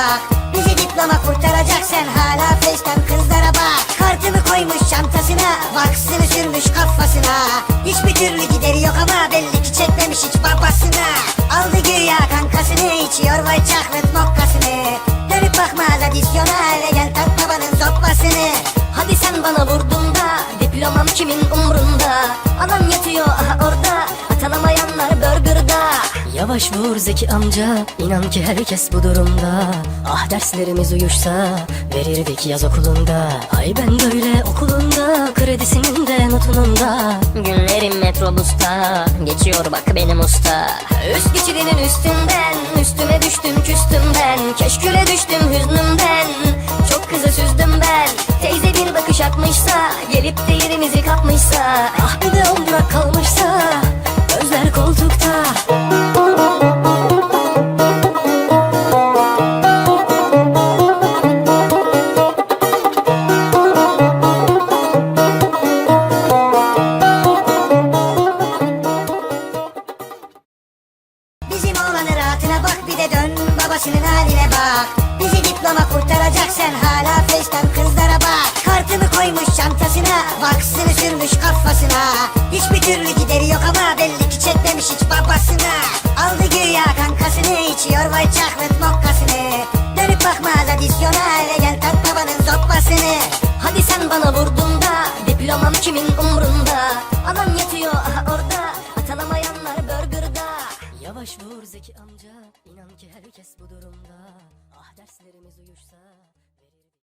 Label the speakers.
Speaker 1: bak. Bizi diploma kurtaracak sen hala FaceTime kızlara bak. Kartımı koymuş çantasına Vaksını sürmüş kafasına. Hiçbir türlü gideri yok ama belli ki çekmemiş hiç babasına. Aldı güya kankasını içiyor vay çaklıt mokkasını. Dönüp bakmaz adisyona eve gel tak babanın sopasını
Speaker 2: Hadi sen bana vurdun da Diplomam kimin umrunda? Yavaş vur Zeki amca inan ki herkes bu durumda. Ah derslerimiz uyuşsa verirdik yaz okulunda. Ay ben böyle okulunda kredisinin de notunun da
Speaker 3: Günlerim metrobusta Geçiyor bak benim usta.
Speaker 2: Üst geçidinin üstünden Üstüne düştüm küstüm ben. Keşküle düştüm hüznümden Çok kızı süzdüm ben.
Speaker 3: Teyze bir bakış
Speaker 2: atmışsa
Speaker 3: Gelip de yerimizi kapmışsa.
Speaker 2: Ah bir de on kalmışsa gözler koltukta
Speaker 1: Bizim oğlanın rahatına bak. Bir de dön Babasının haline bak. Bizi diploma kurtaracak sen hala facetime kızlara bak. Kartımı koymuş çantasına Vaksını sürmüş kafasına. Hiçbir türlü gideri yok ama belli ki çekmemiş hiç babasına. Aldı güya kankasını içiyor vay çaklıt mokkasını. Dönüp bakmaz adisyona eve gel tat babanın zoppasını.
Speaker 2: Hadi sen bana vurdun da diplomam kimin umrunda? Alan yatıyor Yavaş vur Zeki amca. İnan ki herkes bu durumda. Ah derslerimiz uyuşsa